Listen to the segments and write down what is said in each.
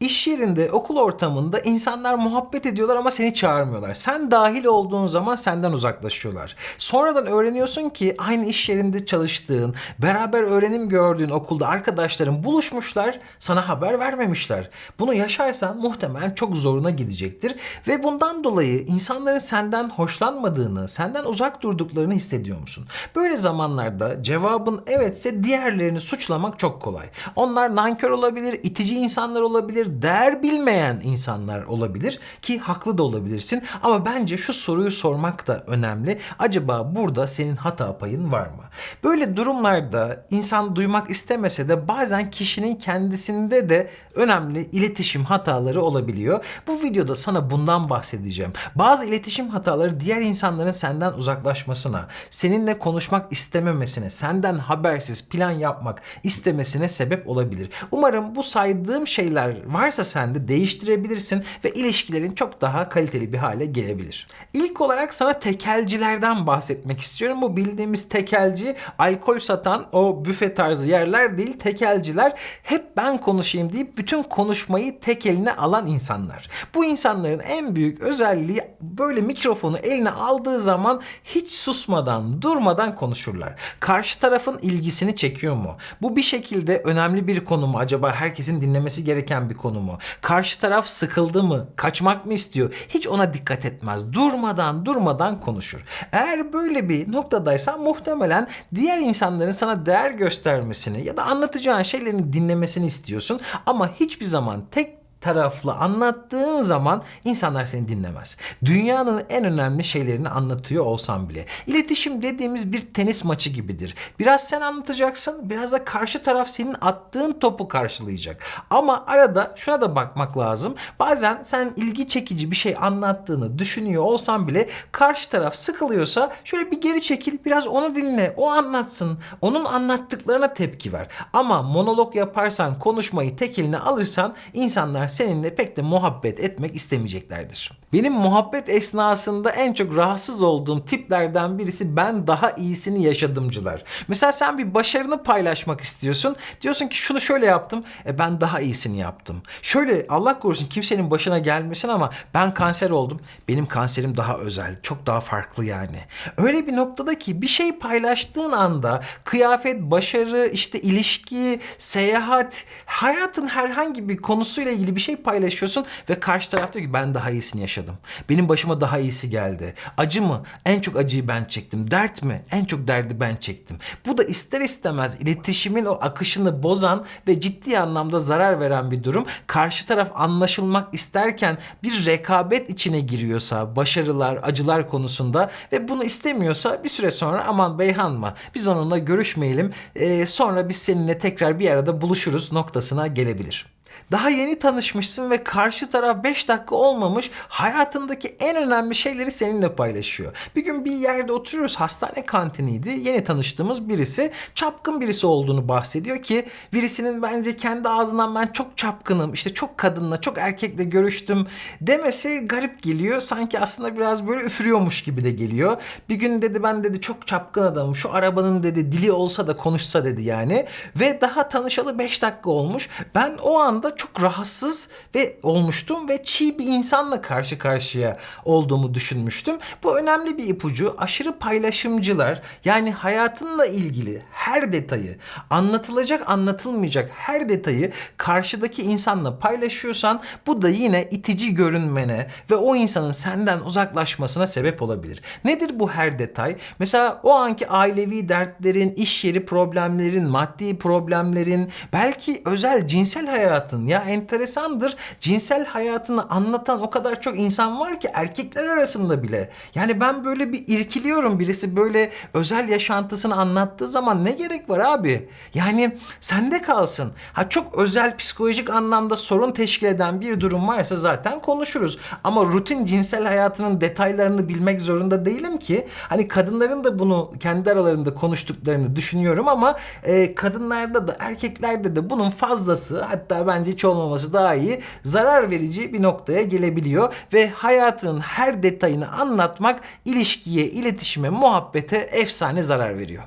İş yerinde, okul ortamında insanlar muhabbet ediyorlar ama seni çağırmıyorlar. Sen dahil olduğun zaman senden uzaklaşıyorlar. Sonradan öğreniyorsun ki aynı iş yerinde çalıştığın, beraber öğrenim gördüğün okulda arkadaşların buluşmuşlar, sana haber vermemişler. Bunu yaşarsan muhtemelen çok zoruna gidecektir ve bundan dolayı insanların senden hoşlanmadığını, senden uzak durduklarını hissediyor musun? Böyle zamanlarda cevabın evetse diğerlerini suçlamak çok kolay. Onlar nankör olabilir, itici insanlar olabilir, değer bilmeyen insanlar olabilir ki haklı da olabilirsin. Ama bence şu soruyu sormak da önemli. Acaba burada senin hata payın var mı? Böyle durumlarda insan duymak istemese de bazen kişinin kendisinde de önemli iletişim hataları olabiliyor. Bu videoda sana bundan bahsedeceğim. Bazı iletişim hataları diğer insanların senden uzaklaşmasına, seninle konuşmak istememesine, senden habersiz plan yapmak istemesine sebep olabilir. Umarım bu saydığım şeyler varsa sende değiştirebilirsin ve ilişkilerin çok daha kaliteli bir hale gelebilir. İlk olarak sana tekelcilerden bahsetmek istiyorum. Bu bildiğimiz tekelci alkol satan o büfe tarzı yerler değil. Tekelciler hep ben konuşayım deyip bütün konuşmayı tek eline alan insanlar. Bu insanların en büyük özelliği böyle mikrofonu eline aldığı zaman hiç susmadan, durmadan konuşurlar. Karşı tarafın ilgisini çekiyor mu? Bu bir şekilde önemli bir konu mu? Acaba herkesin dinlemesi gereken bir konu mu? Karşı taraf sıkıldı mı? Kaçmak mı istiyor? Hiç ona dikkat etmez. Durmadan durmadan konuşur. Eğer böyle bir noktadaysan muhtemelen diğer insanların sana değer göstermesini ya da anlatacağın şeylerin dinlemesini istiyorsun ama hiçbir zaman tek taraflı anlattığın zaman insanlar seni dinlemez. Dünyanın en önemli şeylerini anlatıyor olsan bile. İletişim dediğimiz bir tenis maçı gibidir. Biraz sen anlatacaksın, biraz da karşı taraf senin attığın topu karşılayacak. Ama arada şuna da bakmak lazım. Bazen sen ilgi çekici bir şey anlattığını düşünüyor olsan bile karşı taraf sıkılıyorsa şöyle bir geri çekil, biraz onu dinle, o anlatsın. Onun anlattıklarına tepki ver. Ama monolog yaparsan, konuşmayı tek eline alırsan insanlar seninle pek de muhabbet etmek istemeyeceklerdir. Benim muhabbet esnasında en çok rahatsız olduğum tiplerden birisi ben daha iyisini yaşadımcılar. Mesela sen bir başarını paylaşmak istiyorsun. Diyorsun ki şunu şöyle yaptım. E ben daha iyisini yaptım. Şöyle Allah korusun kimsenin başına gelmesin ama ben kanser oldum. Benim kanserim daha özel. Çok daha farklı yani. Öyle bir noktada ki bir şey paylaştığın anda kıyafet, başarı, işte ilişki, seyahat, hayatın herhangi bir konusuyla ilgili bir şey paylaşıyorsun ve karşı taraf diyor ki ben daha iyisini yaşadım. Benim başıma daha iyisi geldi. Acı mı? En çok acıyı ben çektim. Dert mi? En çok derdi ben çektim. Bu da ister istemez iletişimin o akışını bozan ve ciddi anlamda zarar veren bir durum. Karşı taraf anlaşılmak isterken bir rekabet içine giriyorsa başarılar, acılar konusunda ve bunu istemiyorsa bir süre sonra aman Beyhan mı? Biz onunla görüşmeyelim. Ee, sonra biz seninle tekrar bir arada buluşuruz noktasına gelebilir. Daha yeni tanışmışsın ve karşı taraf 5 dakika olmamış hayatındaki en önemli şeyleri seninle paylaşıyor. Bir gün bir yerde oturuyoruz hastane kantiniydi. Yeni tanıştığımız birisi çapkın birisi olduğunu bahsediyor ki birisinin bence kendi ağzından ben çok çapkınım işte çok kadınla çok erkekle görüştüm demesi garip geliyor. Sanki aslında biraz böyle üfürüyormuş gibi de geliyor. Bir gün dedi ben dedi çok çapkın adamım şu arabanın dedi dili olsa da konuşsa dedi yani. Ve daha tanışalı 5 dakika olmuş. Ben o anda çok rahatsız ve olmuştum ve çiğ bir insanla karşı karşıya olduğumu düşünmüştüm. Bu önemli bir ipucu. Aşırı paylaşımcılar yani hayatınla ilgili her detayı, anlatılacak anlatılmayacak her detayı karşıdaki insanla paylaşıyorsan bu da yine itici görünmene ve o insanın senden uzaklaşmasına sebep olabilir. Nedir bu her detay? Mesela o anki ailevi dertlerin, iş yeri problemlerin, maddi problemlerin, belki özel cinsel hayatın ya enteresandır. Cinsel hayatını anlatan o kadar çok insan var ki erkekler arasında bile. Yani ben böyle bir irkiliyorum birisi böyle özel yaşantısını anlattığı zaman ne gerek var abi? Yani sende kalsın. Ha çok özel psikolojik anlamda sorun teşkil eden bir durum varsa zaten konuşuruz. Ama rutin cinsel hayatının detaylarını bilmek zorunda değilim ki. Hani kadınların da bunu kendi aralarında konuştuklarını düşünüyorum ama e, kadınlarda da erkeklerde de bunun fazlası hatta bence hiç olmaması daha iyi zarar verici bir noktaya gelebiliyor ve hayatının her detayını anlatmak ilişkiye, iletişime, muhabbete efsane zarar veriyor.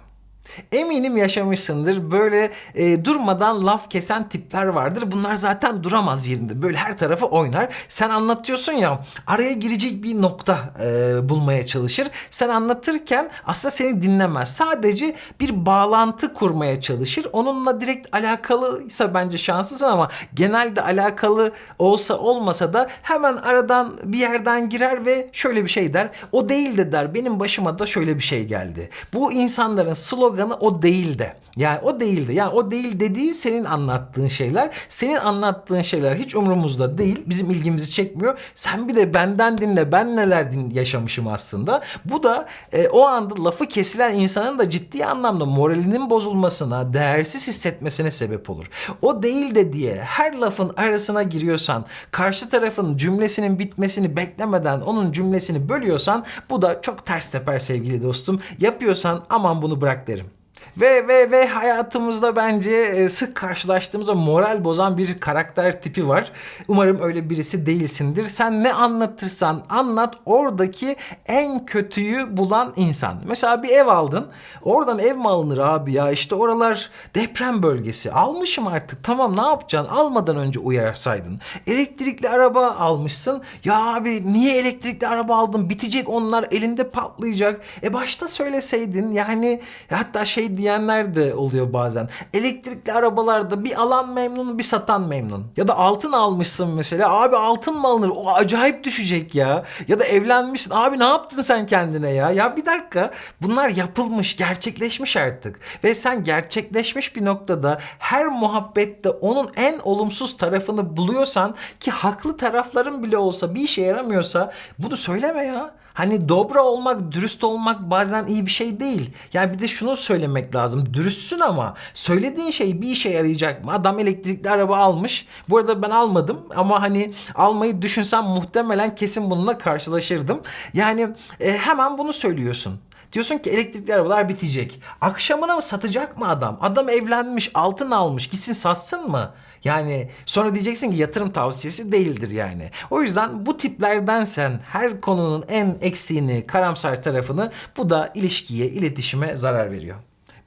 Eminim yaşamışsındır. Böyle e, durmadan laf kesen tipler vardır. Bunlar zaten duramaz yerinde. Böyle her tarafı oynar. Sen anlatıyorsun ya araya girecek bir nokta e, bulmaya çalışır. Sen anlatırken aslında seni dinlemez. Sadece bir bağlantı kurmaya çalışır. Onunla direkt alakalıysa bence şanslısın ama genelde alakalı olsa olmasa da hemen aradan bir yerden girer ve şöyle bir şey der. O değil de der. Benim başıma da şöyle bir şey geldi. Bu insanların sloganı o değil de. Yani o değildi. Yani o değil dediği senin anlattığın şeyler. Senin anlattığın şeyler hiç umurumuzda değil. Bizim ilgimizi çekmiyor. Sen bir de benden dinle. Ben neler din yaşamışım aslında. Bu da e, o anda lafı kesilen insanın da ciddi anlamda moralinin bozulmasına, değersiz hissetmesine sebep olur. O değil de diye her lafın arasına giriyorsan, karşı tarafın cümlesinin bitmesini beklemeden onun cümlesini bölüyorsan bu da çok ters teper sevgili dostum. Yapıyorsan aman bunu bırak derim. Ve ve ve hayatımızda bence e, sık karşılaştığımızda moral bozan bir karakter tipi var. Umarım öyle birisi değilsindir. Sen ne anlatırsan anlat oradaki en kötüyü bulan insan. Mesela bir ev aldın. Oradan ev mi alınır abi ya? İşte oralar deprem bölgesi. Almışım artık. Tamam ne yapacaksın? Almadan önce uyarsaydın. Elektrikli araba almışsın. Ya abi niye elektrikli araba aldın? Bitecek onlar elinde patlayacak. E başta söyleseydin yani hatta şey diyenler de oluyor bazen. Elektrikli arabalarda bir alan memnun bir satan memnun. Ya da altın almışsın mesela. Abi altın mı alınır? O acayip düşecek ya. Ya da evlenmişsin. Abi ne yaptın sen kendine ya? Ya bir dakika. Bunlar yapılmış, gerçekleşmiş artık. Ve sen gerçekleşmiş bir noktada her muhabbette onun en olumsuz tarafını buluyorsan ki haklı tarafların bile olsa bir işe yaramıyorsa bunu söyleme ya. Hani dobra olmak, dürüst olmak bazen iyi bir şey değil. Yani bir de şunu söylemek lazım. Dürüstsün ama söylediğin şey bir işe yarayacak mı? Adam elektrikli araba almış. Bu arada ben almadım ama hani almayı düşünsem muhtemelen kesin bununla karşılaşırdım. Yani e, hemen bunu söylüyorsun. Diyorsun ki elektrikli arabalar bitecek. Akşamına mı satacak mı adam? Adam evlenmiş, altın almış. Gitsin satsın mı? Yani sonra diyeceksin ki yatırım tavsiyesi değildir yani. O yüzden bu tiplerden sen her konunun en eksiğini, karamsar tarafını bu da ilişkiye, iletişime zarar veriyor.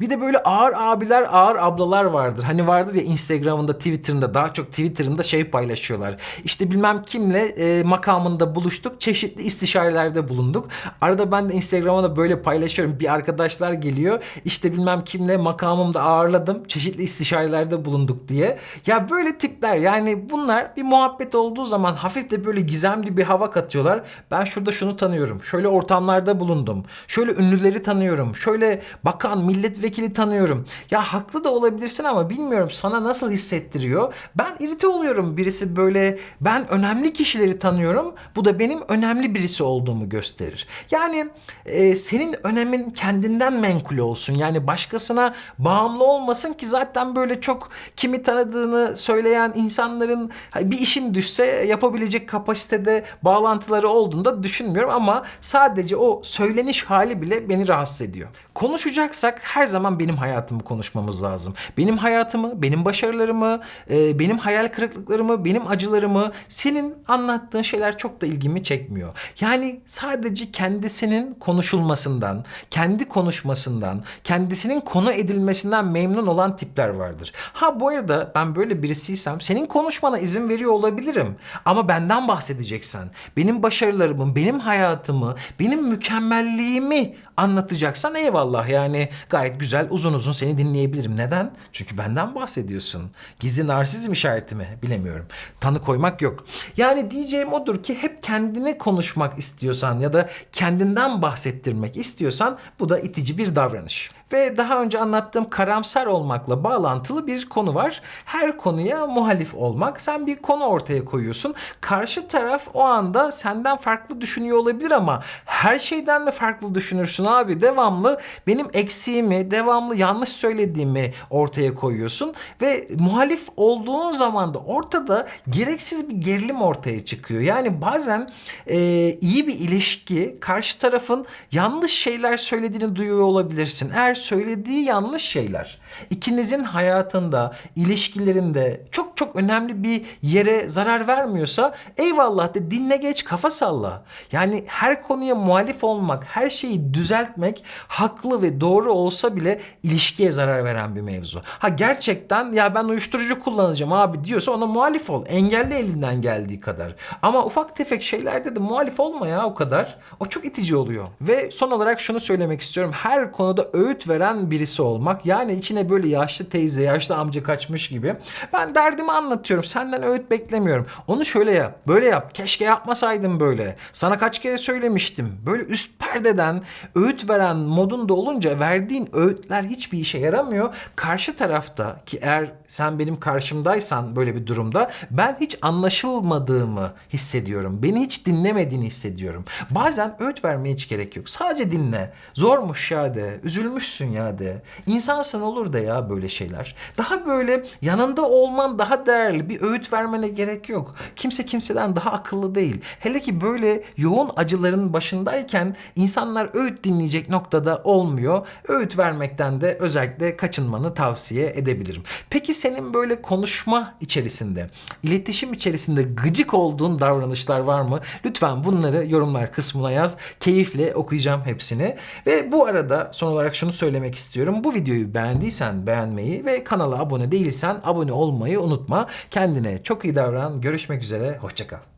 Bir de böyle ağır abiler, ağır ablalar vardır. Hani vardır ya Instagram'ında, Twitter'ında daha çok Twitter'ında şey paylaşıyorlar. İşte bilmem kimle e, makamında buluştuk, çeşitli istişarelerde bulunduk. Arada ben de Instagram'a da böyle paylaşıyorum. Bir arkadaşlar geliyor. İşte bilmem kimle makamımda ağırladım, çeşitli istişarelerde bulunduk diye. Ya böyle tipler yani bunlar bir muhabbet olduğu zaman hafif de böyle gizemli bir hava katıyorlar. Ben şurada şunu tanıyorum. Şöyle ortamlarda bulundum. Şöyle ünlüleri tanıyorum. Şöyle bakan, milletvekili tanıyorum. Ya haklı da olabilirsin ama bilmiyorum sana nasıl hissettiriyor. Ben irite oluyorum birisi böyle ben önemli kişileri tanıyorum. Bu da benim önemli birisi olduğumu gösterir. Yani e, senin önemin kendinden menkul olsun. Yani başkasına bağımlı olmasın ki zaten böyle çok kimi tanıdığını söyleyen insanların bir işin düşse yapabilecek kapasitede bağlantıları olduğunu da düşünmüyorum ama sadece o söyleniş hali bile beni rahatsız ediyor. Konuşacaksak her zaman benim hayatımı konuşmamız lazım. Benim hayatımı, benim başarılarımı, e, benim hayal kırıklıklarımı, benim acılarımı senin anlattığın şeyler çok da ilgimi çekmiyor. Yani sadece kendisinin konuşulmasından, kendi konuşmasından, kendisinin konu edilmesinden memnun olan tipler vardır. Ha bu arada ben böyle birisiysem senin konuşmana izin veriyor olabilirim. Ama benden bahsedeceksen, benim başarılarımı, benim hayatımı, benim mükemmelliğimi anlatacaksan eyvallah yani gayet güzel uzun uzun seni dinleyebilirim. Neden? Çünkü benden bahsediyorsun. Gizli narsizm işareti mi? Bilemiyorum. Tanı koymak yok. Yani diyeceğim odur ki hep kendine konuşmak istiyorsan ya da kendinden bahsettirmek istiyorsan bu da itici bir davranış. Ve daha önce anlattığım karamsar olmakla bağlantılı bir konu var. Her konuya muhalif olmak. Sen bir konu ortaya koyuyorsun. Karşı taraf o anda senden farklı düşünüyor olabilir ama her şeyden mi farklı düşünürsün abi? Devamlı benim eksiğimi, devamlı yanlış söylediğimi ortaya koyuyorsun ve muhalif olduğun zaman da ortada gereksiz bir gerilim ortaya çıkıyor. Yani bazen e, iyi bir ilişki karşı tarafın yanlış şeyler söylediğini duyuyor olabilirsin. Eğer söylediği yanlış şeyler. İkinizin hayatında, ilişkilerinde çok çok önemli bir yere zarar vermiyorsa eyvallah de dinle geç kafa salla. Yani her konuya muhalif olmak, her şeyi düzeltmek haklı ve doğru olsa bile ilişkiye zarar veren bir mevzu. Ha gerçekten ya ben uyuşturucu kullanacağım abi diyorsa ona muhalif ol. Engelle elinden geldiği kadar. Ama ufak tefek şeylerde de muhalif olma ya o kadar. O çok itici oluyor. Ve son olarak şunu söylemek istiyorum. Her konuda öğüt veren birisi olmak. Yani içine böyle yaşlı teyze, yaşlı amca kaçmış gibi. Ben derdimi anlatıyorum. Senden öğüt beklemiyorum. Onu şöyle yap, böyle yap. Keşke yapmasaydım böyle. Sana kaç kere söylemiştim. Böyle üst perdeden öğüt veren modunda olunca verdiğin öğütler hiçbir işe yaramıyor. Karşı tarafta ki eğer sen benim karşımdaysan böyle bir durumda ben hiç anlaşılmadığımı hissediyorum. Beni hiç dinlemediğini hissediyorum. Bazen öğüt vermeye hiç gerek yok. Sadece dinle. Zormuş ya de. Üzülmüşsün ya de. İnsansın olur da ya böyle şeyler. Daha böyle yanında olman daha değerli. Bir öğüt vermene gerek yok. Kimse kimseden daha akıllı değil. Hele ki böyle yoğun acıların başındayken insanlar öğüt dinleyecek noktada olmuyor. Öğüt vermekten de özellikle kaçınmanı tavsiye edebilirim. Peki senin böyle konuşma içerisinde, iletişim içerisinde gıcık olduğun davranışlar var mı? Lütfen bunları yorumlar kısmına yaz. Keyifle okuyacağım hepsini. Ve bu arada son olarak şunu söylemek istiyorum. Bu videoyu beğendiysen beğenmeyi ve kanala abone değilsen abone olmayı unutma. Kendine çok iyi davran. Görüşmek üzere. Hoşçakal.